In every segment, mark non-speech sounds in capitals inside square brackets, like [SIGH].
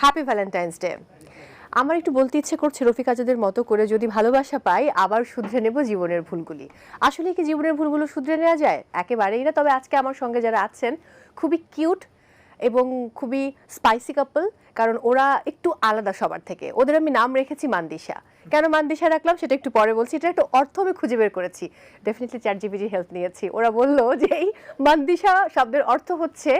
Happy Valentine's day আমার একটু বলতে ইচ্ছে করছে রফিক আজাদের মতো করে যদি ভালোবাসা পাই, আবার শুধরে নেব জীবনের ভুলগুলি। আসলে কি জীবনের ভুলগুলো শুধরে নেওয়া যায়? একেবারেই না, তবে আজকে আমার সঙ্গে যারা আছেন, খুবই কিউট এবং খুবই স্পাইসি কাপল কারণ ওরা একটু আলাদা সবার থেকে। ওদের আমি নাম রেখেছি মান্দিশা। কেন মান্দিশা রাখলাম সেটা একটু পরে বলছি, এটা একটু অর্থ আমি খুঁজে বের করেছি। ডেফিনেটলি চ্যাট জিপিজি হেল্প নিয়েছি। ওরা বলল যে এই মান্দিশা শব্দের অর্থ হচ্ছে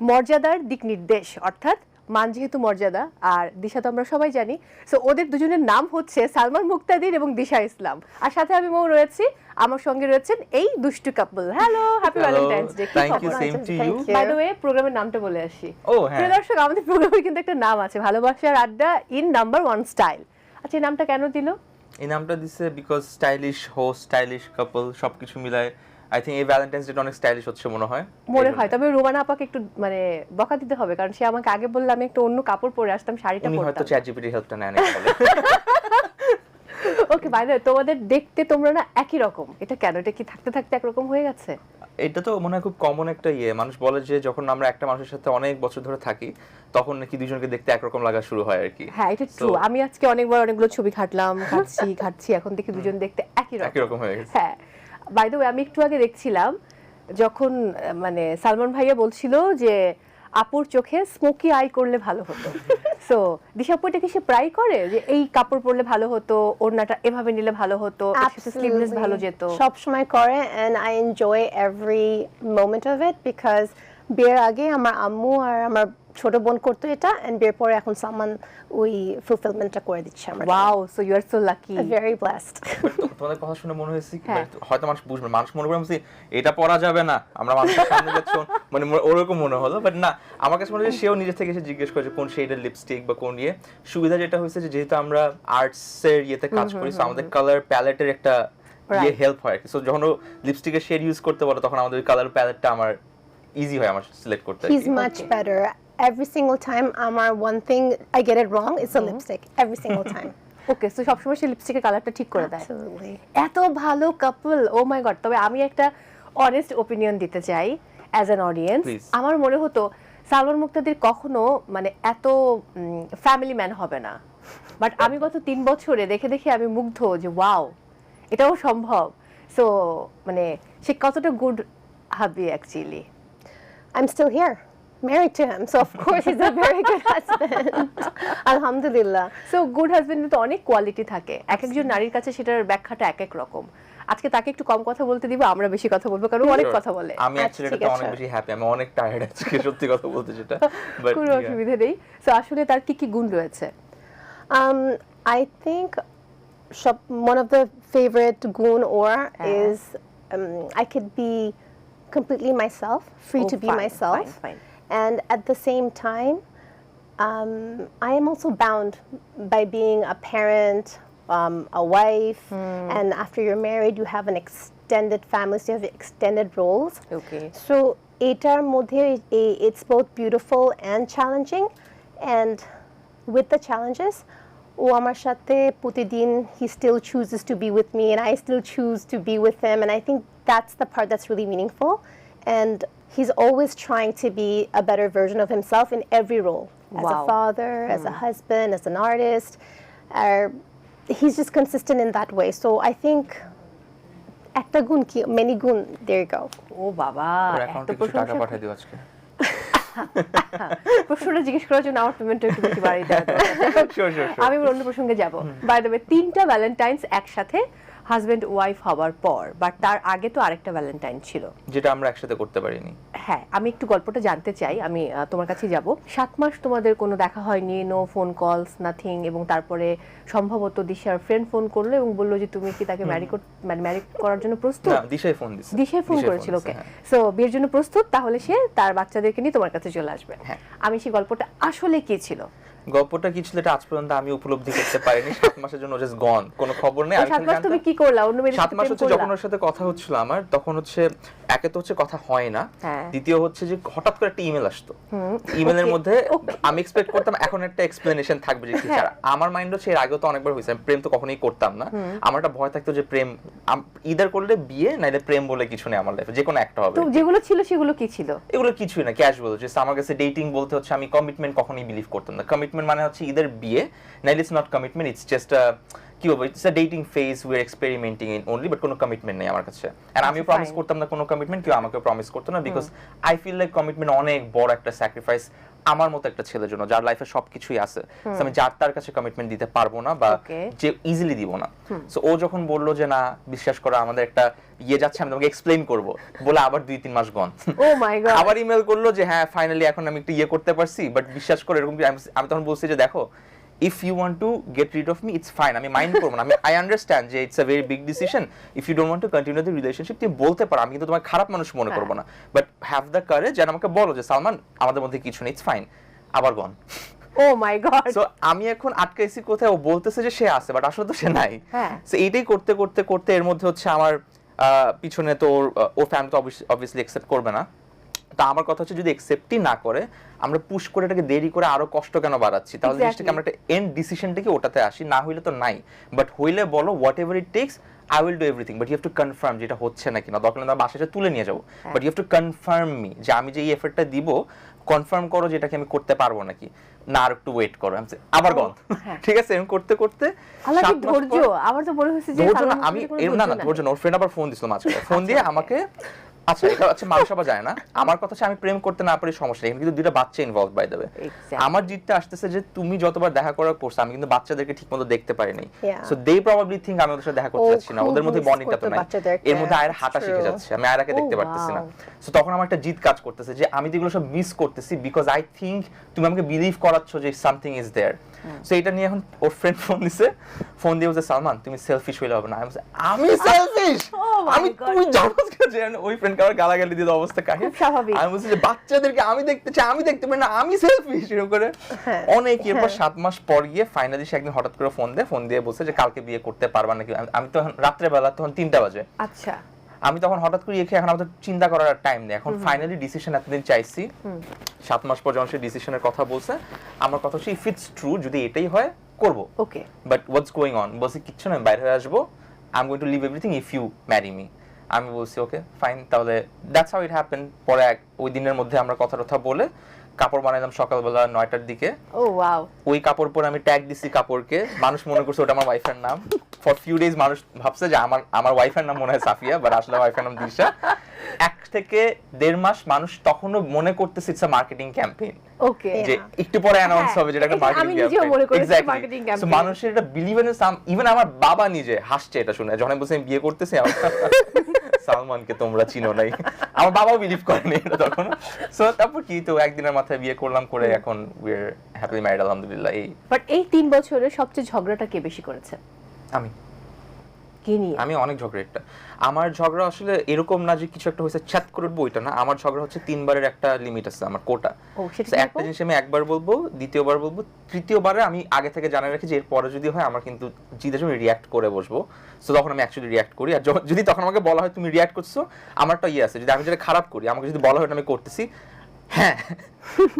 মর্যাদার দিক নির্দেশ, অর্থাৎ মান যেহেতু মর্যাদা আর দিশা তো আমরা সবাই জানি। সো ওদের দুজনের নাম হচ্ছে সালমান মুক্তাদির এবং দিশা ইসলাম। আর সাথে আমি মৌ রয়েছি আমার সঙ্গে রয়েছেন এই দুষ্টু couple hello happy Valentine's day thank you, same to you. By the way প্রোগ্রামের নামটা বলে আসি। ও হ্যাঁ। প্রিয় দর্শক আমাদের প্রোগ্রামের কিন্তু একটা নাম আছে ভালোবাসার আড্ডা ইন নাম্বার ওয়ান স্টাইল আচ্ছা এই নামটা কেন দিল? এই নামটা দিছে because stylish host stylish couple সবকিছু মিলায় আই থিঙ্ক এই ভ্যালেন্টাইন্স ডেটা অনেক স্টাইলিশ হচ্ছে মনে হয়। মনে হয় তবে রোমানা আপাকে একটু মানে বকা দিতে হবে কারণ সে আমাকে আগে বললে আমি একটু অন্য কাপড় পরে আসতাম শাড়িটা উনি হয়তো চ্যাট জিপিটি হেল্পটা নেন বলে ওকে বাই দ্য তোমাদের দেখতে তোমরা না একই রকম। এটা কেন? এটা কি থাকতে থাকতে একরকম হয়ে গেছে? এটা তো মনে হয় খুব কমন একটা ইয়ে। মানুষ বলে যে যখন আমরা একটা মানুষের সাথে অনেক বছর ধরে থাকি তখন নাকি দুজনকে দেখতে একরকম লাগা শুরু হয় আর কি। হ্যাঁ এটা ট্রু আমি আজকে অনেকবার অনেকগুলো ছবি ঘাটলাম ঘাটছি ঘাটছি এখন দেখি দুজন দেখতে একই রকম। একই রকম হয়ে গেছে। হ্যাঁ। বাই দ্য ওয়ে আমি একটু আগে দেখছিলাম যখন মানে সালমান ভাইয়া বলছিল যে আপুর চোখে স্মোকি আই করলে ভালো হতো। [LAUGHS] সো দিশাপু এটা কি সে প্রায় করে? যে এই কাপড় পরলে ভালো হতো ওড়নাটা এভাবে নিলে ভালো হতো স্লিভলেস ভালো যেত। সব সময় করে and I enjoy every moment of it because বিয়ের আগে আমার আম্মু আর আমার ছোট বোন করতো এটা and বিয়ের পরে এখন সালমান ওই ফুলফিলমেন্টটা করে দিচ্ছে আমার wow so you are so lucky very blessed তোমাদের কথা শুনে মনে হয়েছে কি, হ্যাঁ। মানে হয়তো মানুষ বুঝবে মানুষ মনে করে আমি এটা পড়া যাবে না। আমরা মানুষের সামনে যাচ্ছি। মানে ওরকম মনে হলো বাট না আমার কাছে মনে হয় সেও নিজে থেকে এসে জিজ্ঞেস করেছে কোন শেডের লিপস্টিক বা কোন ইয়ে? সুবিধা যেটা হয়েছে যে যেহেতু আমরা আর্টস এর ইয়েতে কাজ করি so আমাদের কালার প্যালেটের একটা ইয়ে হেল্প হয়। সো যখন লিপস্টিকের শেড ইউজ করতে বলে তখন আমাদের কালার প্যালেটটা আমার ইজি হয় আমার সিলেক্ট করতে আর he's কি। Every single time আমার one thing I get it wrong it's a lipstick every single time. [LAUGHS] Okay so সবসময় সে লিপস্টিকের কালারটা ঠিক করে দেয়। Absolutely. এত ভালো কাপল ও মাই গড তবে আমি একটা অনেস্ট ওপিনিয়ন দিতে চাই অ্যাজ অ্যান অডিয়েন্স Please. আমার মনে হতো সালমান মুক্তাদির কখনো মানে এত ফ্যামিলি ম্যান হবে না। বাট আমি গত তিন বছরে দেখে দেখে আমি মুগ্ধ যে ওয়াও এটাও সম্ভব। সো মানে সে কতটা good hubby actually I'm still here married to him so of [LAUGHS] course he's a very good husband. [LAUGHS] Alhamdulillah. So good হাজবেন্ডের তো অনেক কোয়ালিটি থাকে। এক একজন নারীর কাছে সেটার ব্যাখ্যাটা এক এক রকম। আজকে তাকে একটু কম কথা বলতে দিব আমরা বেশি কথা বলব কারণ অনেক. কথা বলে। আমি আচ্ছা, অ্যাকচুয়ালি ঠিক এটা। অনেক বেশি হ্যাপি আমি অনেক টায়ার্ড আজকে সত্যি কথা বলতে যেটা কোনো অসুবিধা নেই। সো আসলে তার কি কি গুণ রয়েছে? Um, I think shop, one of the favorite goon or Uh-huh. is um, I could be completely myself, free Oh, to be fine, myself, fine, fine. and at the same time, um, I am also bound by being a parent, um, a wife, Hmm. and after you're married, you have an extended family, so you have extended roles. Okay So এটার মধ্যে এ- it's both beautiful and challenging and with the challenges ও আমার সাথে প্রতিদিন he still chooses to be with me and I still choose to be with him and I think that's the part that's really meaningful and he's always trying to be a better version of himself in every role as a Wow. father as a husband as an artist or he's just consistent in that way so I think একটা গুণ কি many গুণ there you go ও বাবা ওর এত অ্যাকাউন্টে [LAUGHS] কিছু টাকা প্রশংসা পাঠিয়ে দিও আজকে প্রশ্নটা জিজ্ঞেস করার জন্য আমার পেমেন্টটা একটু বেশি বাড়িয়ে দেওয়া শিওর শিওর [LAUGHS] আমি এবার অন্য প্রসঙ্গে যাব বাই দ্য তিনটা ভ্যালেন্টাইন্স একসাথে হাজবেন্ড ওয়াইফ হওয়ার পর বাট তার আগে তো আরেকটা ভ্যালেন্টাইন ছিল। যেটা আমরা একসাথে করতে পারিনি। হ্যাঁ আমি একটু গল্পটা জানতে চাই আমি তোমার কাছে যাব। সাত মাস তোমাদের কোনো দেখা হয়নি নো ফোন কলস নাথিং এবং তারপরে সম্ভবত দিশার ফ্রেন্ড ফোন করল এবং বলল যে তুমি কি তাকে ম্যারি মানে ম্যারি করার জন্য প্রস্তুত? না দিশাই ফোন দিছে। দিশায় ফোন করেছিল ওকে হ্যাঁ। সো বিয়ের জন্য প্রস্তুত তাহলে সে তার বাচ্চাদেরকে নিয়ে তোমার কাছে চলে আসবে। হ্যাঁ। আমি সেই গল্পটা আসলে কি ছিল? গল্পটা কি ছিল এটা আজ পর্যন্ত আমি উপলব্ধি করতে পারিনি। সাত মাসের জন্য জাস্ট গন কোনো খবর নেই। সাত মাস তুমি কি করলা? অন্য মেয়েদের সাত মাস হচ্ছে যখন ওর সাথে কথা হচ্ছিল আমার তখন হচ্ছে একে তো হচ্ছে কথা হয় না। হ্যাঁ। দ্বিতীয় হচ্ছে যে হঠাৎ করে একটা ইমেল আসতো। ইমেলের মধ্যে আমি এক্সপেক্ট করতাম এখন একটা এক্সপ্লেনেশন থাকবে যে কি হ্যাঁ। আমার মাইন্ড হচ্ছে এর আগেও তো অনেকবার হয়েছে। আমি প্রেম তো কখনোই করতাম না। আমার একটা ভয় থাকতো যে প্রেম ইদার করলে বিয়ে নাইলে প্রেম বলে কিছু নেই আমার লাইফে যে কোনো একটা হবে। যেগুলো ছিল সেগুলো কি ছিল? এগুলো কিছুই না ক্যাজুয়াল যে আমার কাছে ডেটিং বলতে হচ্ছে আমি কমিটমেন্ট কখনোই বিলিভ করতাম না। কমিটমেন্ট কমিটমেন্ট মানে হচ্ছে ইদার বিয়ে Nile it's not commitment it's just কি বলব it's a dating phase we are experimenting in only but কোনো কমিটমেন্ট নেই আমার কাছে। আর আমিও আচ্ছা, প্রমিস করতাম না কোনো কমিটমেন্ট কেউ আমাকে প্রমিস করতো না because I feel like commitment অনেক বড় একটা স্যাক্রিফাইস আমার মতো একটা ছেলের জন্য যার লাইফে সবকিছুই আছে। আমি যার তার কাছে কমিটমেন্ট দিতে পারব না বা যে ইজিলি দিব না। সো ও যখন বলল যে না বিশ্বাস করো আমাদের একটা ইয়ে যাচ্ছে আমি তোমাকে এক্সপ্লেইন করব। বলে আবার দুই তিন মাস গন ও মাই গড আবার ইমেল করল যে হ্যাঁ ফাইনালি এখন আমি একটু ইয়ে করতে পারছি বাট বিশ্বাস করো এরকম আমি- আমি তখন বলছি যে দেখো if you want to get rid of me it's fine আমি মাইন্ড করব না। আমি আই আন্ডারস্ট্যান্ড যে it's a very big decision if you don't want to continue the relationship তুমি বলতে পারো। আমি কিন্তু তোমার খারাপ মানুষ মনে করব না। বাট হ্যাভ দ্য কারেজ যেন আমাকে বলো যে সালমান আমাদের মধ্যে কিছু নেই ইটস ফাইন আবার gone oh my god so আমি এখন আটকাইছি কোথায়? ও বলতেছে যে সে আছে বাট আসলে তো সে নাই। হ্যাঁ। সো এইটাই করতে করতে করতে এর মধ্যে হচ্ছে আমার পিছনে তো ওর ফ্যামিলি তো অবভিয়াসলি অ্যাকসেপ্ট করবে না। তো আমার কথা হচ্ছে যদি অ্যাকসেপ্টই না করে আমরা পুশ করে এটাকে দেরি করে আরও কষ্ট কেন বাড়াচ্ছি? তাহলে. জিনিসটাকে আমরা একটা এন্ড ডিসিশনটাকে ওটাতে আসি? না হইলে তো নাই। বাট হইলে বলো whatever it takes I will do everything but you have to confirm যেটা হচ্ছে নাকি না। দরকার আমরা বাসায় এসে তুলে নিয়ে যাব। But you have to confirm me যে আমি যে এই এফর্টটা দিব কনফার্ম করো যে এটাকে আমি করতে পারব নাকি। না আর একটু ওয়েট করো। আবার গন হ্যাঁ। ঠিক আছে এরকম করতে করতে ধৈর্য? আমার তো মনে হচ্ছে যে না আমি না না ধৈর্য না। ওর ফ্রেন্ড আবার ফোন দিছিল মাঝখানে। [LAUGHS] ফোন দিয়ে আচ্ছা, আমাকে আচ্ছা এটা হচ্ছে মানুষ আবার যায় না। আমার কথা হচ্ছে আমি প্রেম করতে না পারি সমস্যা এখানে কিন্তু দুইটা বাচ্চা ইনভলভ বাই দেবে আমার জিতটা আসতেছে যে তুমি যতবার দেখা করার করছ আমি কিন্তু বাচ্চাদেরকে ঠিকমতো দেখতে পারিনি। সো দে প্রবাবলি আমি ওদের সাথে দেখা করতে ও যাচ্ছি না। ওদের মধ্যে বন্ডিংটা তো নাই। এর মধ্যে আয়ের হাঁটা শিখে যাচ্ছে। আমি আয়রাকে Oh, দেখতে পারতেছি না. সো তখন আমার একটা জিত কাজ করতেছে যে আমি যেগুলো সব মিস করতেছি বিকজ আই থিঙ্ক তুমি আমাকে বিলিভ করাচ্ছ যে সামথিং ইজ দেয়ার সো এটা নিয়ে এখন ওর ফ্রেন্ড ফোন দিছে। ফোন দিয়ে বলছে সালমান তুমি সেলফিশ হইলে হবে না। আমি আমি সেলফিশ [LAUGHS] Oh আমি. তুই জানোস যে ওই ফ্রেন্ডকে আবার গালাগালি দিয়ে অবস্থা কাহিনী? স্বাভাবিক। আমি বলছি যে বাচ্চাদেরকে আমি দেখতে চাই আমি দেখতে পারি না আমি সেলফিশ এরকম করে। হ্যাঁ, অনেক এরপর সাত মাস পর গিয়ে ফাইনালি সে একদিন হঠাৎ করে ফোন দেয়। ফোন দিয়ে বলছে যে কালকে বিয়ে করতে পারবা নাকি? আমি- তো রাত্রে বেলা তখন তিনটা বাজে। আচ্ছা। আমি তখন হঠাৎ করে এখে এখন আমাদের চিন্তা করার টাইম নেই। এখন ফাইনালি ডিসিশন এতদিন চাইছি। সাত মাস পর যখন সে ডিসিশনের কথা বলছে আমার কথা হচ্ছে ইফ ইটস ট্রু যদি এটাই হয় করব। Okay but what's going on বলছি কিচ্ছু না আমি বাইরে হয়ে আসব। I am going to leave everything if you marry me আমি বলছি ওকে ফাইন তাহলে দ্যাটস হাউ ইট হ্যাপেন পরে এক ওই দিনের মধ্যে আমরা কথা টথা বলে কাপড় বানাইলাম সকালবেলা নয়টার দিকে। ও ওয়াও ওই কাপড় পরে আমি ট্যাগ দিছি কাপড়কে। মানুষ মনে করছে ওটা আমার ওয়াইফের নাম। ফর ফিউ ডেজ মানুষ ভাবছে যে আমার আমার ওয়াইফের নাম মনে হয় সাফিয়া বাট আসলে ওয়াইফের নাম দিশা। এক থেকে দেড় মাস মানুষ তখনও মনে করতেছে ইটস মার্কেটিং ক্যাম্পেইন ওকে যে একটু পরে অ্যানাউন্স হবে যেটা একটা মার্কেটিং ক্যাম্পেইন সো মানুষের এটা বিলিভ ইন সাম ইভেন আমার বাবা নিজে হাসছে এটা শুনে। যখন আমি বলছি আমি বিয়ে করতেছি আমার [LAUGHS] সালমানকে তোমরা চিনো নাই। আমার বাবাও বিলিভ করেনি এটা তখন সো তারপর কি তো একদিনের মাথায় বিয়ে করলাম করে এখন উই আর হ্যাপিলি ম্যারিড আলহামদুলিল্লাহ। এই বাট এই তিন বছরে সবচেয়ে ঝগড়াটা কে বেশি করেছে? আমি। কে নিয়ে। আমি অনেক ঝগড়া একটা আমার ঝগড়া আসলে এরকম না যে কিছু একটা হয়েছে ছ্যাত করে উঠবো ওইটা না। আমার ঝগড়া হচ্ছে তিনবারের একটা লিমিট আছে আমার কোটা। একটা জিনিস আমি একবার বলব দ্বিতীয়বার বলব তৃতীয়বারে আমি আগে থেকে জানা রাখি যে এরপরে যদি হয় আমার কিন্তু জিতের সময় রিয়াক্ট করে বসবো। সো তখন আমি অ্যাকচুয়ালি রিয়াক্ট করি। আর যদি তখন আমাকে বলা হয় তুমি রিয়াক্ট করছ আমারটা ইয়ে আছে যদি আমি যেটা খারাপ করি আমাকে যদি বলা হয় আমি করতেছি হ্যাঁ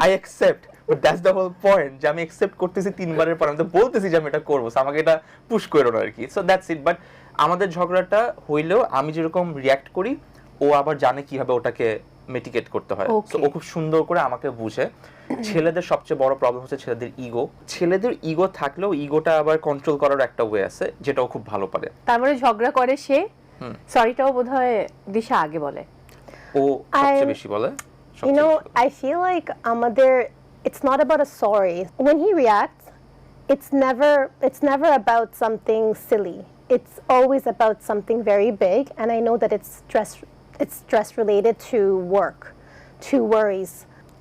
I accept but that's the whole point যে আমি অ্যাকসেপ্ট করতেছি তিনবারের পর আমি তো বলতেছি যে আমি এটা করব। আমাকে এটা পুশ করো না আর কি। সো দ্যাটস ইট বাট আমাদের ঝগড়াটা হইলেও আমি যেরকম রিয়াক্ট করি ও আবার জানে কীভাবে ওটাকে মেটিকেট করতে হয় Okay. ও খুব সুন্দর করে আমাকে বুঝে ছেলেদের সবচেয়ে বড় প্রবলেম হচ্ছে ছেলেদের ইগো ছেলেদের ইগো থাকলেও ইগোটা আবার কন্ট্রোল করার একটা ওয়ে আছে যেটা ও খুব ভালো পারে তার মানে ঝগড়া করে সে। সরিটাও বোধহয় দিশা আগে বলে ও সবচেয়ে বেশি বলে You সবচেয়ে know, বেশি বলে। I feel like Amadir, it's not about a sorry. When he reacts, it's never it's never about something silly. It's always about something very big, and I know that it's stress it's stress related to work, to worries.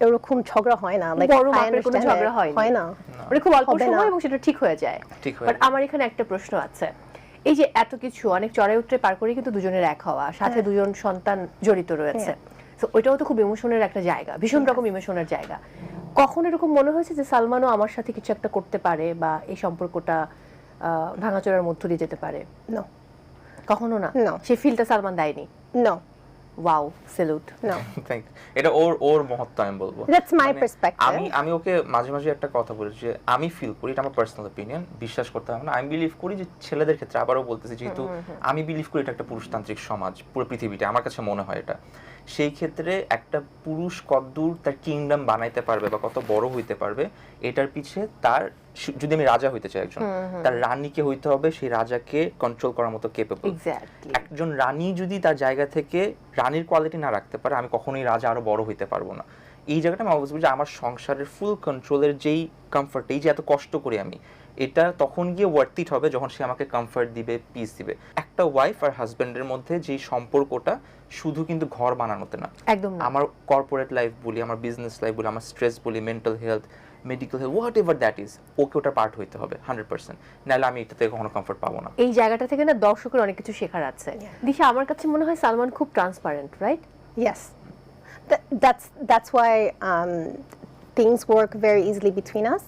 এরকম ঝগড়া হয় না like বড় মাপের কোনো ঝগড়া. হয় না। মানে খুব অল্প সময় এবং সেটা ঠিক হয়ে যায়। বাট আমার এখানে একটা প্রশ্ন আছে। এই যে এত কিছু অনেক চড়াই উত্তরে পার করে কিন্তু দুজনের এক হওয়া সাথে হ্যাঁ। দুজন সন্তান জড়িত রয়েছে। তো ওইটাও তো খুব ইমোশনের একটা জায়গা ভীষণ রকম ইমোশনের জায়গা। কখন এরকম মনে হয়েছে যে সালমানও আমার সাথে কিছু একটা করতে পারে বা এই সম্পর্কটা ভাঙাচোরার মধ্য দিয়ে যেতে পারে? No, কখনো না? No. সে ফিলটা সালমান দেয়নি? No. Wow salute No. [LAUGHS] Thank এটা ওর ওর মহত্ব আমি বলব। মানে আমি আমি ওকে মাঝে মাঝে একটা কথা বলি যে আমি ফিল করি এটা আমার পার্সোনাল অপিনিয়ন বিশ্বাস করতে হবে না। আমি বিলিভ করি যে ছেলেদের ক্ষেত্রে আবারও বলতেছি যেহেতু আমি বিলিভ করি এটা একটা পুরুষতান্ত্রিক সমাজ পুরো পৃথিবীটা আমার কাছে মনে হয় এটা। সেই ক্ষেত্রে একটা পুরুষ কতদূর তার কিংডম বানাইতে পারবে বা কত বড় হইতে পারবে এটার পিছে তার যদি আমি রাজা হইতে চাই একজন তার রানীকে হইতে হবে সেই রাজাকে কন্ট্রোল করার মতো কেপেবল এক্স্যাক্টলি একজন রানী যদি তার জায়গা থেকে রানীর কোয়ালিটি না রাখতে পারে আমি কখনোই রাজা আরও বড় হইতে পারব না। এই জায়গাটা আমি অবশ্যই যে আমার সংসারের ফুল কন্ট্রোলের যেই কমফর্ট এই যে এত কষ্ট করি আমি এটা তখন গিয়ে ওয়ার্থ ইট হবে যখন সে আমাকে কমফর্ট দিবে পিস দিবে। একটা ওয়াইফ আর হাজব্যান্ডের মধ্যে যেই সম্পর্কটা শুধু কিন্তু ঘর বানানোতে না। একদম আমার কর্পোরেট লাইফ বলি আমার বিজনেস লাইফ বলি আমার স্ট্রেস বলি mental health medical health whatever that is okay ওটা পার্ট হইতে হবে হান্ড্রেড পার্সেন্ট নাহলে আমি এটা থেকে কখনো কমফর্ট পাবো না। এই জায়গাটা থেকে না দর্শকের অনেক কিছু শেখার আছে। দিশা আমার কাছে মনে হয় সালমান খুব transparent right yes that's that's why things work very easily between us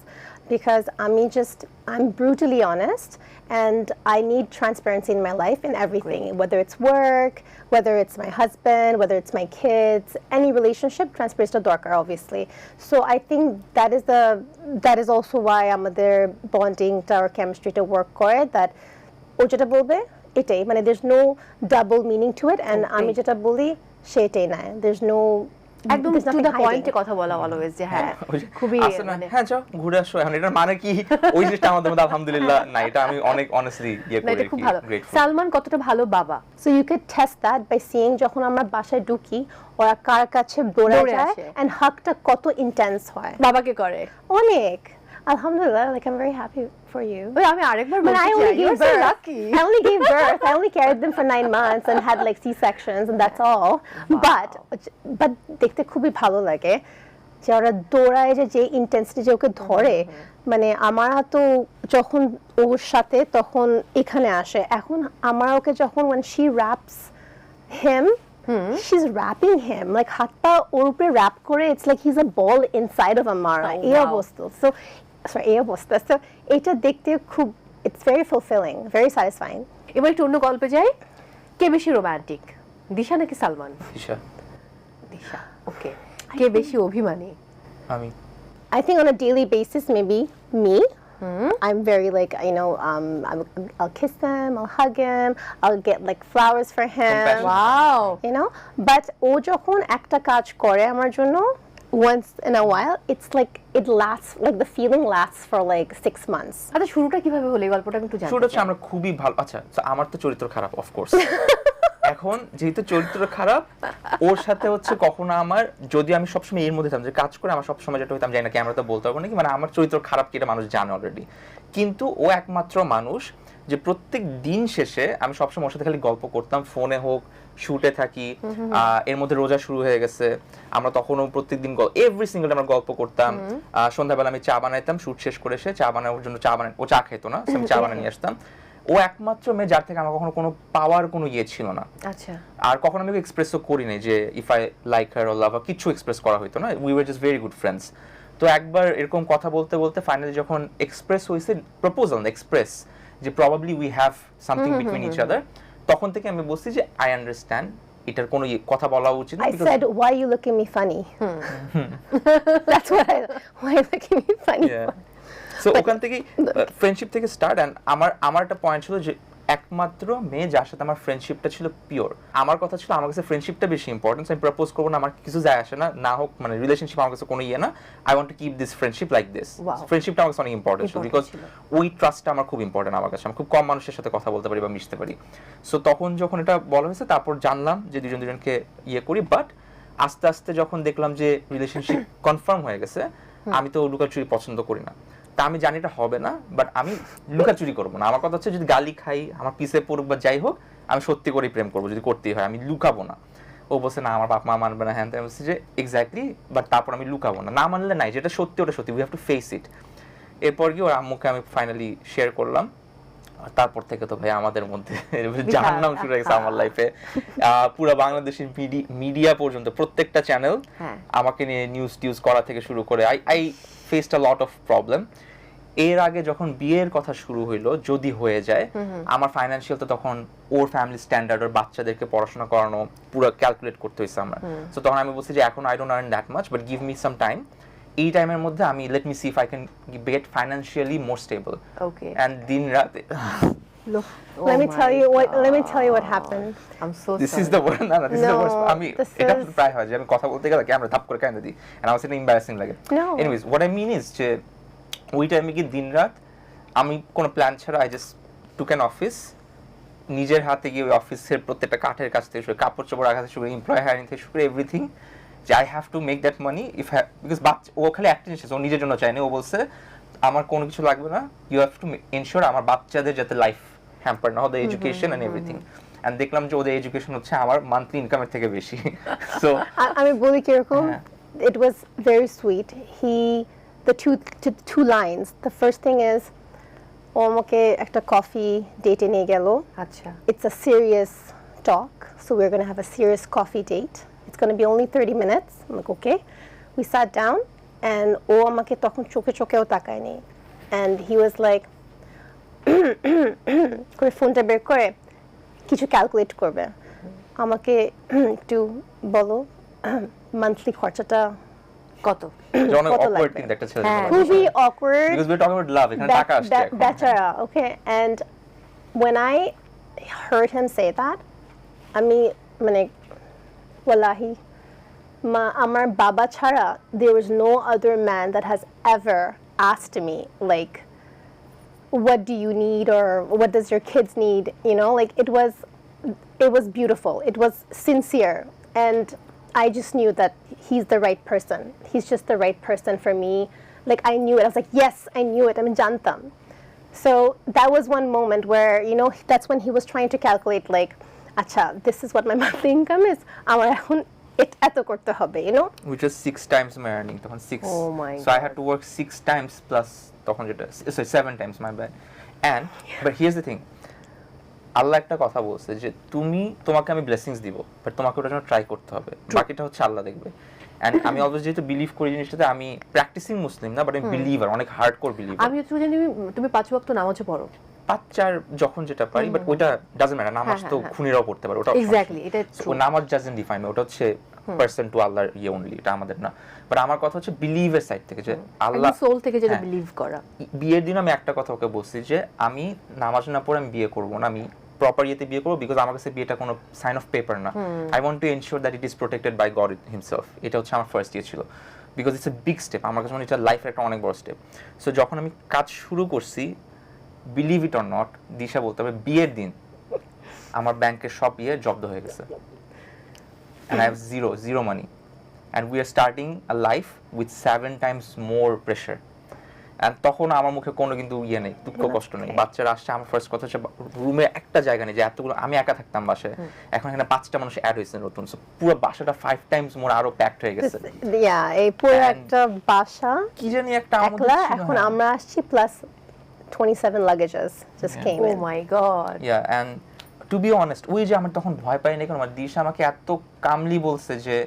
because I'm just I'm brutally honest and I need transparency in my life in everything, whether it's work, whether it's my husband, whether it's my kids, any relationship, transparency to darker, obviously. So I think that is the that is also why আমাদের bonding our chemistry to work করে that ও যেটা বলবে এটাই মানে there's no double meaning to it and আমি যেটা বলি সেটাই না there's no একদম টু hiding. পয়েন্টে কথা বলা অলওয়েজ যে হ্যাঁ [LAUGHS] খুবই মানে হ্যাঁ যাও ঘুরে আসো এখন এটার মানে কি? ওই জিনিসটা আমাদের মধ্যে আলহামদুলিল্লাহ না এটা আমি অনেক অনেস্টলি ইয়ে করি এটা খুব ভালো। সালমান কতটা ভালো বাবা? So you could test that by seeing যখন আমরা বাসায় ঢুকি ওরা কার কাছে দৌড়ে যায় and হাগটা কত ইন্টেন্স হয়। বাবাকে করে। অনেক। আলহামদুলিল্লাহ like I'm very happy for you ওই আমি আরেকবার But I বলতে only চাই gave you're so birth. lucky I only gave birth. I only carried them for nine months and had like C-sections and that's all. But but দেখতে খুবই ভালো লাগে যে ওরা দৌড়ায় যে যে ইন্টেন্সিটি যে ওকে ধরে মানে আমার তো যখন ওর সাথে তখন এখানে আসে এখন আমার ওকে যখন when she wraps him she's wrapping him like হাত পা ওর উপরে wrap করে it's like he's a ball inside of Amara Oh, এই wow. অবস্থা so sorry এই অবস্থা so এটা দেখতে খুব it's very fulfilling very satisfying এবার একটু অন্য গল্পে যাই কে বেশি রোমান্টিক দিশা নাকি সালমান ঈশা দিশা ওকে কে বেশি অভিমানী আমি I think on a daily basis maybe me I'm very like you know um I'll, I'll kiss him I'll hug him I'll get like flowers for him. Wow you know but ও যখন একটা কাজ করে আমার জন্য once in a while it's like it lasts like the feeling lasts for like six months. আচ্ছা শুরুটা কীভাবে হলো এই গল্পটা একটু জানতে শুরুটা। আমরা খুবই ভালো আচ্ছা so আমার তো চরিত্র খারাপ অফকোর্স [LAUGHS] এখন যেহেতু চরিত্র খারাপ ওর সাথে হচ্ছে কখনো আমার যদি আমি সবসময় এর মধ্যে থাকতাম যে কাজ করে আমার সবসময় যেটা হইতাম জানি না ক্যামেরাতে বলতে পারব নাকি মানে আমার চরিত্র খারাপ কি এটা মানুষ জানে অলরেডি কিন্তু ও একমাত্র মানুষ যে প্রত্যেক দিন শেষে আমি সবসময় ওর সাথে খালি গল্প করতাম ফোনে হোক শুটে থাকি এর মধ্যে রোজা শুরু হয়ে গেছে। আমরা তখনও প্রত্যেকদিন এভরি সিঙ্গেল আমরা গল্প করতাম। আহ, সন্ধ্যাবেলা আমি চা বানাইতাম শুট শেষ করে এসে চা বানানোর জন্য চা বানাই ও চা খেতো না আমি চা বানিয়ে নিয়ে আসতাম। ও একমাত্র মেয়ে যার থেকে আমার কখনো কোনো পাওয়ার কোনো ইয়ে ছিল না। আচ্ছা। আর কখনো আমি এক্সপ্রেসও করি নাই যে if I like her or love কিছু এক্সপ্রেস করা হইতো না। We were just very good friends তো একবার এরকম কথা বলতে বলতে ফাইনালি যখন এক্সপ্রেস হয়েছে প্রপোজাল এক্সপ্রেস যে probably we have something between each other তখন থেকে আমি বলছি যে আই আন্ডারস্ট্যান্ড এটার কোনো ইয়ে- কথা বলা উচিত না I said said why you look me funny funny [LAUGHS] that's what I why you look at me funny সো ওখান থেকে ফ্রেন্ডশিপ থেকে স্টার্ট এন্ড আমার আমার একটা পয়েন্ট ছিল যে একমাত্র মেয়ে যার সাথে আমার ফ্রেন্ডশিপটা ছিল পিওর আমার কথা ছিল আমার কাছে ফ্রেন্ডশিপটা বেশি ইম্পর্টেন্স আমি প্রপোজ করব না আমার কিছু যায় আসে না না হোক মানে রিলেশনশিপ আমার কাছে কোনো ইয়ে না। I want to keep this friendship like this. ফ্রেন্ডশিপটা আমার কাছে অনেক ইম্পর্টেন্ট ছিল বিকজ ওই ট্রাস্টটা আমার খুব ইম্পর্টেন্ট আমার কাছে। আমি খুব কম মানুষের সাথে কথা বলতে পারি বা মিশতে পারি। সো তখন যখন এটা বলা হয়েছে তারপর জানলাম যে দুজন দুজনকে ইয়ে করি বাট আস্তে আস্তে যখন দেখলাম যে রিলেশনশিপ কনফার্ম [COUGHS] হয়ে গেছে আমি তো লুকাচুরি পছন্দ করি না। তা আমি জানি এটা হবে না বাট আমি লুকাচুরি করব না। আমার কথা হচ্ছে যদি গালি খাই আমার পিছে পড়ুক বা যাই হোক আমি সত্যি করেই প্রেম করব যদি করতেই হয়। আমি লুকাবো না। ও বলছে না আমার বাপ মা মানবে না। হ্যান বলছি যে এক্স্যাক্টলি বাট তারপর আমি লুকাবো না। না মানলে নাই যেটা সত্যি ওটা সত্যি। We have to face it এরপর কি ওর আম্মুকে আমি ফাইনালি শেয়ার করলাম। আর তারপর থেকে তো ভাই আমাদের মধ্যে জাহান্নাম শুরু হয়ে গেছে আমার লাইফে পুরো বাংলাদেশের মিডিয়া পর্যন্ত প্রত্যেকটা চ্যানেল। আমাকে নিয়ে নিউজ টিউজ করা থেকে শুরু করে। I I faced a lot of problem এর আগে যখন বিয়ের কথা শুরু হইল যদি হয়ে যায় আমার ফাইন্যান্সিয়াল তো তখন ওর ফ্যামিলি স্ট্যান্ডার্ড ওর বাচ্চাদেরকে পড়াশোনা করানো পুরো ক্যালকুলেট করতে হয়েছে আমার। সো তখন আমি বলছি যে এখন I don't earn that much but give me some time এই টাইমের মধ্যে আমি let me see if I can get financially more stable okay and দিন রাতে Oh let me tell you what. God. Let me tell you what happened. I am so this is the word না না this is the No, worst আমি this এটা is- প্রায় হয় যে আমি কথা বলতে গেলে ক্যামেরা থাপ করে কাইন্দা দিই এন্ড আমার সেটা এম্বারাসিং লাগে No. Anyways what I mean is যে ওই টাইমে কি দিন রাত আমি কোনো প্ল্যান ছাড়া I just took an office নিজের হাতে গিয়ে ওই অফিসের প্রত্যেকটা কাঠের কাছ থেকে শুরু করে, কাপড় চোপড় রাখা থেকে শুরু এমপ্লয় হায়ারিং থেকে শুরু করে এভরিথিং যে I have to make that money if because বাচ্চা ও খালি একটা জিনিস আছে, ও নিজের জন্য চায়নি ও বলছে আমার কোনো কিছু লাগবে না ইউ হ্যাভ টু এনশোর আমার বাচ্চাদের যাতে লাইফ হ্যাম্পার না ওদের এডুকেশন অ্যান্ড এভরিথিং অ্যান্ড দেখলাম যে ওদের এডুকেশন হচ্ছে আমার মান্থলি ইনকামের থেকে বেশি সো I, আমি বলি কীরকম হ্যাঁ। it was very sweet he the two two, two lines the first thing is ও আমাকে একটা কফি ডেটে নিয়ে গেল আচ্ছা it's a serious talk so we're going to have a serious coffee date it's going to be only 30 minutes I'm like okay we sat down and ও আমাকে তখন চোখে চোখেও তাকায়নি and he was like [COUGHS] করে ফোনটা বের করে কিছু ক্যালকুলেট করবে। আমাকে [COUGHS] একটু বলো [COUGHS] মান্থলি খরচাটা কত? হ্যাঁ। খুবই awkward because we talking about love এখানে টাকা আসছে বেচারা okay? And when I heard him say that আমি মানে wallahi মা আমার বাবা ছাড়া there was no other man that has ever asked me like what do you need or what does your kids need you know like it was it was beautiful it was sincere and i just knew that he's the right person he's just the right person for me like i knew it i was like yes i knew it i'm jantam so that was one moment where you know that's when he was trying to calculate like acha this is what my monthly [LAUGHS] income is আমার এখন এত- করতে হবে you know? Which was six times my earning তখন six. Oh my so I had to work six times plus তখন যেটা sorry seven times my bad. And but here's the thing. আল্লাহ একটা কথা বলছে যে তুমি তোমাকে আমি ব্লেসিংস দিব বাট তোমাকে ওটার জন্য ট্রাই করতে হবে। বাকিটা হচ্ছে আল্লাহ দেখবে। এন্ড আমি অলওয়েজ যেহেতু বিলিভ করি জিনিসটাতে আমি প্র্যাকটিসিং মুসলিম না বাট আমি বিলিভার অনেক হার্ড কোর বিলিভার আমি হচ্ছে জানি তুমি- পাঁচ ওয়াক্ত নামাজও পড়ো। বাচ্চার যখন যেটা পারি বাট ওইটা ডাজন্ট ম্যাটার নামাজ হ্যাঁ, তো হ্যাঁ। খুনিরাও পড়তে পারে ওটা এক্স্যাক্টলি এটা নামাজ ডাজন্ট ডিফাইন ওটা হচ্ছে পার্সন টু আল্লাহর ইয়ে অনলি এটা আমাদের না। বাট আমার কথা হচ্ছে বিলিভের সাইড থেকে যে আল্লাহ সোল থেকে যেটা হ্যাঁ। বিলিভ করা। বিয়ের দিন আমি একটা কথা ওকে বলছি যে আমি নামাজ না পড়ে আমি বিয়ে করব না আমি প্রপার ইয়েতে বিয়ে করব বিকজ আমার কাছে বিয়েটা কোনো সাইন অফ পেপার না। I want to ensure that it is protected by God himself এটা হচ্ছে আমার ফার্স্ট ইয়ে ছিল। Because it's a big step আমার কাছে মনে হচ্ছে লাইফের একটা অনেক বড় স্টেপ সো যখন আমি কাজ শুরু করছি believe it or not Disha বলতে হবে বিয়ের দিন আমার ব্যাংকের সব ইয়ে জব্দ হয়ে গেছে। And I have zero, zero money. And we are starting a life with seven times more pressure. And তখন আমার মুখে কোনো কিন্তু ইয়ে নেই দুঃখ কষ্ট নেই বাচ্চারা আসছে আমার ফার্স্ট কথা হচ্ছে রুমে একটা জায়গা নেই যে এতগুলো আমি একা থাকতাম বাসায় এখন এখানে পাঁচটা মানুষ অ্যাড হয়েছে নতুন সো পুরো বাসাটা ফাইভ টাইমস মোর আরও প্যাকড হয়ে গেছে yeah এই পুরো একটা বাসা কি জানি একটা আমাদের একলা ছিল, এখন হ্যাঁ। আমরা আসছি plus 27 luggages just Yeah. came ও in my God yeah and to be honest ওই যে আমার তখন ভয় পাই না কারণ আমার দিশা আমাকে এত কামলি বলছে যে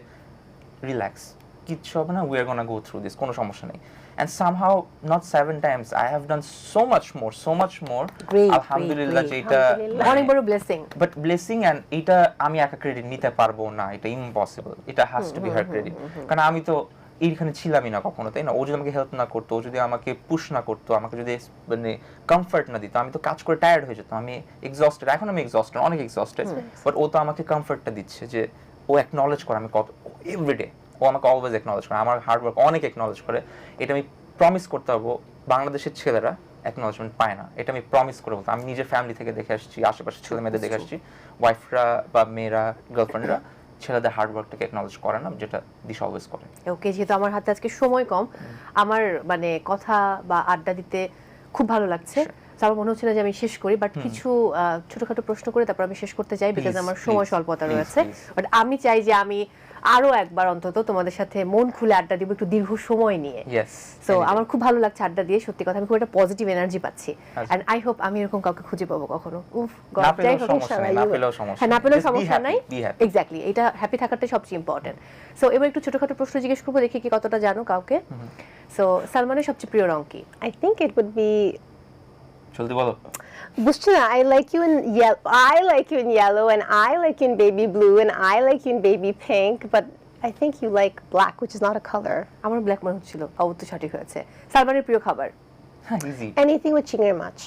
রিল্যাক্স কিচ্ছু হবে না we are gonna go through this কোনো সমস্যা নেই। And somehow not seven times I have done so much more so much more আলহামদুলিল্লাহ যেটা অনেক বড় ব্লেসিং বাট ব্লেসিং অ্যান্ড এটা আমি একা ক্রেডিট নিতে পারব না এটা ইম্পসিবল এটা has to be her credit কারণ আমি তো এইখানে ছিলামই না কখনো তাই না? ও যদি আমাকে হেল্প না করতো ও যদি আমাকে পুশ না করতো আমাকে যদি মানে কমফর্ট না দিত আমি তো কাজ করে টায়ার্ড হয়ে যেতাম আমি এক্সস্টেড এখন আমি এক্সস্টেড অনেক এক্সস্টেড বাট ও তো আমাকে কমফর্টটা দিচ্ছে যে ও অ্যাকনলেজ করে আমি কত এভরিডে ও আমাকে অলওয়েজ অ্যাকনলেজ করে আমার হার্ড ওয়ার্ক অনেক অ্যাকনলেজ করে এটা আমি প্রমিস করতে পারব বাংলাদেশের ছেলেরা অ্যাকনলেজমেন্ট পায় না এটা আমি প্রমিস করে বলতাম আমি নিজের ফ্যামিলি থেকে দেখে আসছি আশেপাশে ছেলে মেয়েদের দেখে আসছি ওয়াইফরা বা মেয়েরা গার্লফ্রেন্ডরা ছেলেদের হার্ড ওয়ার্কটাকে অ্যাকনলেজ করে না যেটা দিশা অলওয়েজ করে। ওকে যেহেতু আমার হাতে আজকে সময় কম আমার মানে কথা বা আড্ডা দিতে খুব ভালো লাগছে। So আমার মনে হচ্ছে না যে আমি শেষ করি বাট কিছু ছোটখাটো প্রশ্ন করে তারপর আমি শেষ করতে চাই বিকজ আমার সময় স্বল্পতা রয়েছে। বাট আমি চাই যে আমি আরও একবার অন্তত তোমাদের সাথে মন খুলে আড্ডা দিব একটু দীর্ঘ সময় নিয়ে। সো আমার খুব ভালো লাগছে আড্ডা দিয়ে সত্যি কথা আমি খুব একটা পজিটিভ এনার্জি পাচ্ছি। এন্ড আই হোপ আমি এরকম কাউকে খুঁজে পাবো কখনো। উফ না পেলেও যাই হোক, সমস্যা না পেলেও সমস্যা হ্যাঁ না পেলেও সমস্যা নাই। এক্স্যাক্টলি এটা হ্যাপি থাকাটাই সবচেয়ে ইম্পর্টেন্ট সো এবার একটু ছোটখাটো প্রশ্ন জিজ্ঞেস করব দেখি কি কতটা জানো কাউকে। সো সালমানের সবচেয়ে প্রিয় রং কি? I think it would be চলতে বলো। বুঝছ না I like you in yellow I like you in yellow and I like in baby blue and I like you in baby pink but I think you like black which is not a colour আমার black মনে হচ্ছিল অবশ্য সঠিক হয়েছে। সালমানের প্রিয় খাবার? Anything with চিংড়ি মাছ।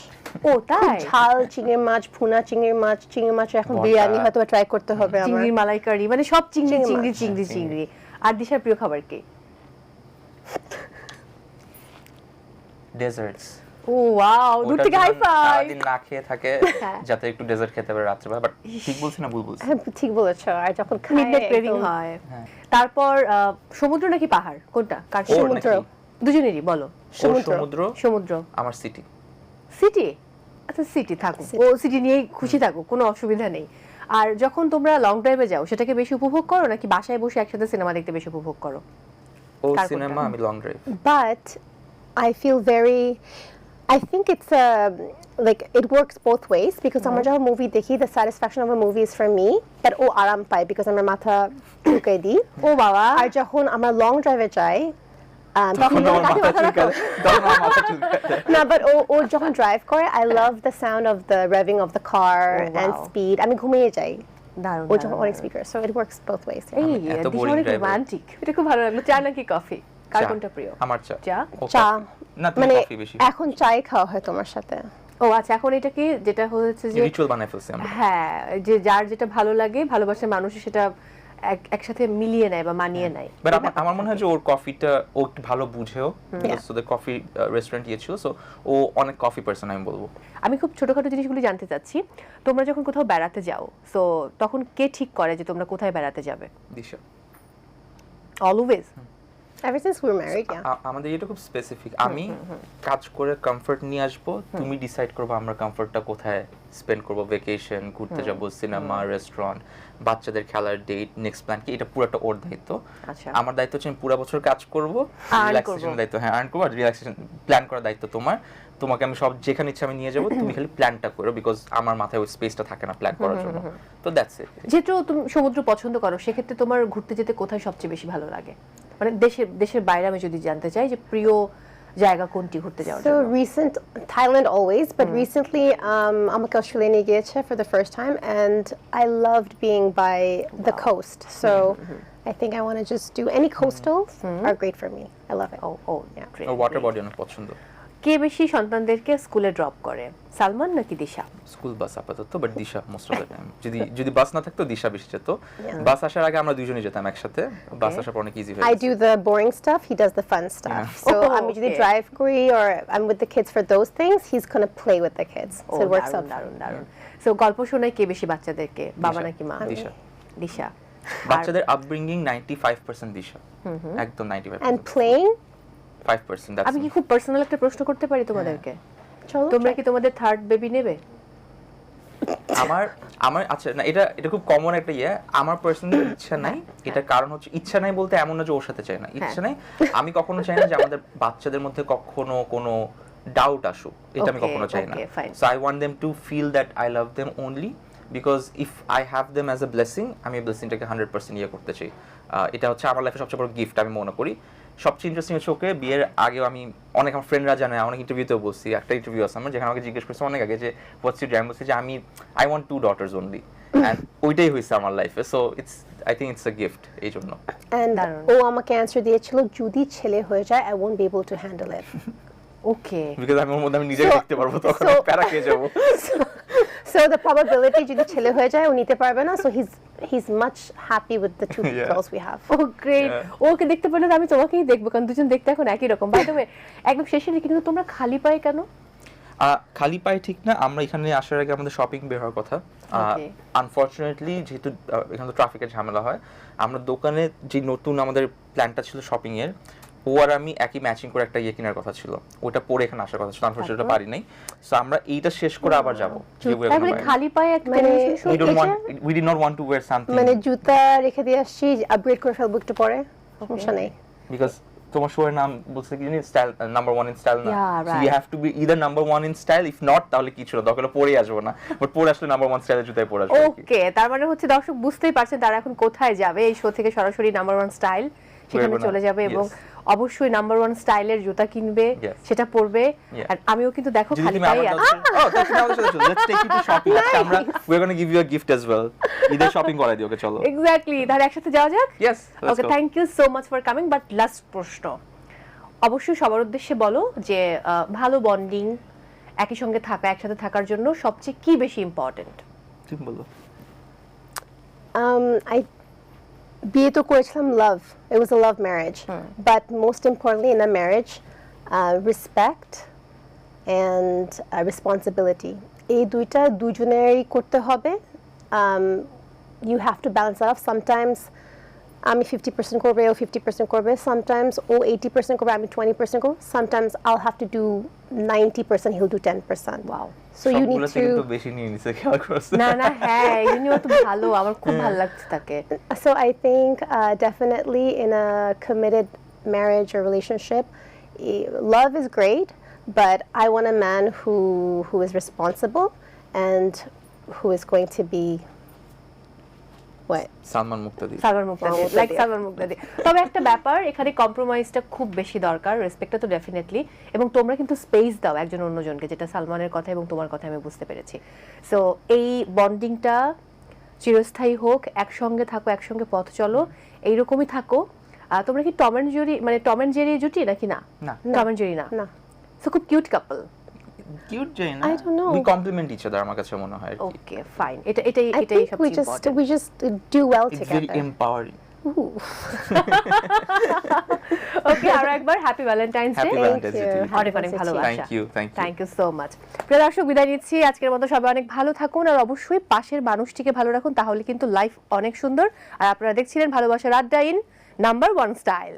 ও তাই? ঝাল চিংড়ি মাছ ফুনা চিংড়ি মাছ চিংড়ি মাছ এখন বিরিয়ানি হয়তো ট্রাই করতে হবে চিংড়ি মালাইকারি মানে সব চিংড়ি চিংড়ি হ্যাঁ, চিংড়ি চিংড়ি। আর দিশার প্রিয় খাবার কি? ডেজার্টস ও ওয়াও দূর থেকে হাই ফাইভ সারাদিন না খেয়ে থাকে হ্যাঁ। যাতে একটু ডেজার্ট খেতে পারে বাট ঠিক বলছি না ভুল বলছি? হ্যাঁ, ঠিক বলেছ আর যখন মিডনাইট ক্রেভিং হয়। হ্যাঁ। তারপর সমুদ্র নাকি পাহাড়? কোনটা? কার সমুদ্র? দুজনেরই বলো। সমুদ্র। সমুদ্র? সমুদ্র। আমার সিটি সিটি আচ্ছা সিটি থাকুক। ও সিটি নিয়েই খুশি থাকুক কোনো অসুবিধা নেই। আর যখন তোমরা লং ড্রাইভে যাও সেটাকে বেশি উপভোগ করো নাকি বাসায় বসে একসাথে সিনেমা দেখতে বেশি উপভোগ করো? ও সিনেমা আমি long drive but I feel very. I think it's uh, like it works both ways because আমার যখন মুভি দেখি the satisfaction of a movie is for me but ও আরাম পাই because আমার মাথা ঢুকাই দিই ও বাবা আর যখন আমরা লং ড্রাইভে যাই um, তখন তখন আমার মাথা চুলকায় তখন আমার মাথা চুলকায় না বাট ও ও যখন ড্রাইভ করে I love the sound of the revving of the car Oh, and wow. Speed আমি ঘুমিয়ে যাই দারুণ ও যখন দারুণ, অনেক দারুণ। Speaker so it works both ways এই আমি এত দিশা boring অনেক driver। রোমান্টিক এটা খুব ভালো লাগল চা নাকি কফি কার কোনটা প্রিয়? আমার চা। চা? মানে এখন চাই খাওয়া হয় তোমার সাথে। ও আচ্ছা এখন এটা কি? যেটা হচ্ছে যে রিচুয়াল বানাই ফেলছি আমরা। হ্যাঁ যে যার যেটা ভালো লাগে ভালোবাসার মানুষ সেটা এক- একসাথে মিলিয়ে নেয় বা মানিয়ে নেয়। বাট আমার মনে হয় যে ওর কফিটা ও একটু ভালো বুঝেও। সো দ্য কফি রেস্টুরেন্ট গিয়েছিল সো ও অনেক কফি পার্সন আমি বলব। আমি খুব ছোটখাটো জিনিসগুলি জানতে চাচ্ছি। তোমরা যখন কোথাও বেড়াতে যাও সো তখন কে ঠিক করে যে তোমরা কোথায় বেড়াতে যাবে? Disha. Always since we are married yeah আমাদের এটা খুব স্পেসিফিক আমি কাজ করে কমফর্ট নিয়ে আসব তুমি ডিসাইড করবে আমরা কমফর্টটা কোথায় স্পেন্ড করব ভেকেশন ঘুরতে যাব সিনেমা রেস্টুরেন্ট বাচ্চাদের খেলার ডেট নেক্সট প্ল্যান কি? এটা পুরোটা ওর দায়িত্ব। আচ্ছা। আমার দায়িত্ব হচ্ছে আমি পুরো বছর কাজ করব রিল্যাক্সেশন দায়িত্ব হ্যাঁ আর্ন করব আর রিল্যাক্সেশন প্ল্যান করার দায়িত্ব তোমার। তোমাকে আমি সব যেখানে ইচ্ছা আমি নিয়ে যাব তুমি খালি প্ল্যানটা করো বিকজ আমার মাথায় ওই স্পেসটা থাকে না প্ল্যান করার জন্য। তো দ্যাটস ইট যেহেতু তুমি সমুদ্র পছন্দ করো সেক্ষেত্রে তোমার ঘুরতে যেতে কোথায় সবচেয়ে বেশি ভালো লাগে? মানে দেশের দেশের বাইরে আমি যদি জানতে চাই যে প্রিয় জায়গা কোনটি ঘুরতে যাওয়ার So জন্য recent Thailand always, but recently um, আমাকে অস্ট্রেলিয়া গিয়েছে for the first time, and I loved being by the coast. So I think I want to just do any coastals are great for me. I love it. ও ও Yeah. great, ওর water great. Body অনেক পছন্দ কে বেশি সন্তানদেরকে স্কুলে drop করে সালমান নাকি দিশা স্কুল বাস আপাতত but Disha most of the time যদি যদি বাস না থাকতো দিশা বেশি যেত বাস আসার আগে আমরা দুইজনই যেতাম একসাথে বাস আসার পর অনেক ইজি হয়ে I গেছে। do the boring stuff. He does the fun stuff. [LAUGHS] So Oh, I'm usually okay. drive kuri or I'm with the kids for those things. He's gonna play with the kids. O So it works দারুণ out. দারুণ দারুণ so গল্প শোনায় কে বেশি বাচ্চাদেরকে বাবা নাকি মা দিশা। দিশা বাচ্চাদের আপব্রিঙ্গিং 95% দিশা একদম 95% And playing. 5% আমি কি খুব পার্সোনাল একটা প্রশ্ন করতে পারি তোমাদেরকে? চলো, তোমরা কি তোমাদের থার্ড বেবি নেবে? আমার আমার আচ্ছা না এটা এটা খুব কমন একটা ইয়ে। আমার পার্সোনালি ইচ্ছা নাই। এটা কারণ হচ্ছে ইচ্ছা নাই বলতে এমন না যে ওর সাথে চাই না। ইচ্ছা নাই। আমি কখনো চাই না যে আমাদের বাচ্চাদের মধ্যে কখনো কোনো ডাউট আসুক। এটা আমি কখনো চাই না। So I want them to feel that I love them only because if I have them as a blessing আমি ব্লেসিংটাকে হান্ড্রেড পার্সেন্ট ইয়ে করতে চাই। এটা হচ্ছে আমার লাইফে সবচেয়ে বড় গিফট আমি মনে করি। সবচেয়ে ইন্টারেস্টিং হচ্ছে ওকে বিয়ের আগেও আমি অনেক আমার ফ্রেন্ডরা জানে অনেক ইন্টারভিউতেও বলছি একটা ইন্টারভিউ আছে আমার যেখানে আমাকে জিজ্ঞেস করছে অনেক আগে যে হোয়াটস ইউ ড্রাইম বলছি যে আমি I want two daughters only and ওইটাই হয়েছে আমার লাইফে so it's I think it's a gift এই জন্য। And দারুণ। ও আমাকে অ্যান্সার দিয়েছিল যদি ছেলে হয়ে যায় I won't be able to handle it. [LAUGHS] Okay because আমি ওর মধ্যে আমি So- দেখতে পারব তখন প্যারা খেয়ে যাব। [LAUGHS] So the probability যদি ছেলে হয়ে যায় ও নিতে পারবে না so he's he's much happy with the two [LAUGHS] Yeah. girls we have. ও গ্রেট Yeah. ওকে দেখতে পেলে তো আমি তোমাকেই দেখব কারণ দুজন দেখতে এখন একই রকম বাই দ্য ওয়ে একদম দিকে কিন্তু তোমরা খালি পায়ে কেন আহ, খালি পায়ে ঠিক না আমরা এখানে আসার আগে আমাদের শপিং বের হওয়ার কথা. আনফর্চুনেটলি যেহেতু এখানে তো ট্রাফিকের ঝামেলা হয় আমরা দোকানে যে নতুন আমাদের প্ল্যানটা ছিল শপিং এর ও আর আমি একই ম্যাচিং করে একটা ইয়ে কেনার কথা ছিল। ওটা পরে এখানে আসার কথা ছিল। আনফরচুনেটলি তারপর? পারি নাই সো আমরা এইটা শেষ করে আবার যাব। তাই বলে খালি পায়ে একটা মানে- don't want এটা- we did not want to wear something. মানে জুতা রেখে দিয়ে আসছি আপগ্রেড করে ফেলব একটু পরে। সমস্যা নেই। Because তোমার শো এর নাম বলছে কি জানি? Style number one in style না। So you. Have to be either number one in style if not তাহলে কিছু না দরকার হলে পরে আসব না। বাট পরে আসলে নাম্বার ওয়ান স্টাইলের জুতায় পরে আসব ওকে তার মানে হচ্ছে দর্শক বুঝতেই পারছেন তারা এখন কোথায় যাবে এই শো থেকে সরাসরি নাম্বার ওয়ান স্টাইল সেখানে চলে যাবে এবং অবশ্যই নাম্বার ওয়ান স্টাইলের জুতা কিনবে সেটা পরবে। আর আমিও কিন্তু দেখো খালি পায়ে আমার ও তাহলে তুমি আমাদের সাথে let's take you to shopping আমরা we are gonna give you a gift as well ঈদের শপিং করাই দিও ওকে চলো। এক্স্যাক্টলি তাহলে একসাথে যাওয়া যাক? Yes okay thank you so much for coming but last প্রশ্ন। অবশ্যই সবার উদ্দেশ্যে বলো যে আহ, ভালো বন্ডিং একই সঙ্গে থাকা একসাথে থাকার জন্য সবচেয়ে কি বেশি ইম্পর্টেন্ট তুমি বলো। Um, I বিয়ে তো করেছিলাম লাভ it was a love marriage but most importantly in a marriage uh, respect and uh, responsibility এই দুইটা দুজনেরই করতে হবে um, you have to balance that off sometimes আমি ফিফটি পার্সেন্ট করবে ও ফিফটি পার্সেন্ট করবে sometimes ও এইটি পার্সেন্ট করবে আমি টোয়েন্টি পার্সেন্ট করব sometimes I'll have to do ninety percent he'll do ten percent Wow. So you need সবগুলো থেকে to তো বেশি নিয়ে নিছে খেয়াল করছ না না হ্যাঁ ইনিও তো ভালো আমার খুব ভালো লাগছে তাকে So I think uh, definitely in a committed marriage or relationship, eh, love is great, but I want a man who who is responsible and who is going to Salman Muktadir. Salman Muktadir Muktadir. Like Salman মুক্তাদি। তবে একটা ব্যাপার এখানে কম্প্রোমাইজটা খুব বেশি দরকার রেসপেক্টটা তো definitely এবং তোমরা কিন্তু স্পেস দাও একজন অন্যজনকে যেটা সালমানের কথা এবং তোমার কথা আমি বুঝতে পেরেছি। সো এই বন্ডিংটা চিরস্থায়ী হোক একসঙ্গে থাকো একসঙ্গে পথ চলো এইরকমই থাকো। তোমরা কি টম অ্যান্ড জেরি মানে টম অ্যান্ড জেরি জুটি নাকি না? না। টম অ্যান্ড জেরি না? না। সো খুব কিউট কাপল কিউট যাই না I don't know. We complement each other আমার কাছে মনে হয় ওকে ফাইন এটা এটাই I এটাই think we সবচেয়ে just important we just do well it's very together. Empowering okay আরও একবার হ্যাপি ভ্যালেন্টাইন্স ডে ডে. অনেক অনেক ভালোবাসা thank you thank you thank you so much প্রিয় দর্শক বিদায় নিচ্ছি। আজকের মতো সবাই অনেক ভালো থাকুন আর অবশ্যই পাশের মানুষটিকে ভালো রাখুন তাহলে কিন্তু লাইফ অনেক সুন্দর। আর আপনারা দেখছিলেন ভালোবাসার আড্ডা ইন নাম্বার ওয়ান স্টাইল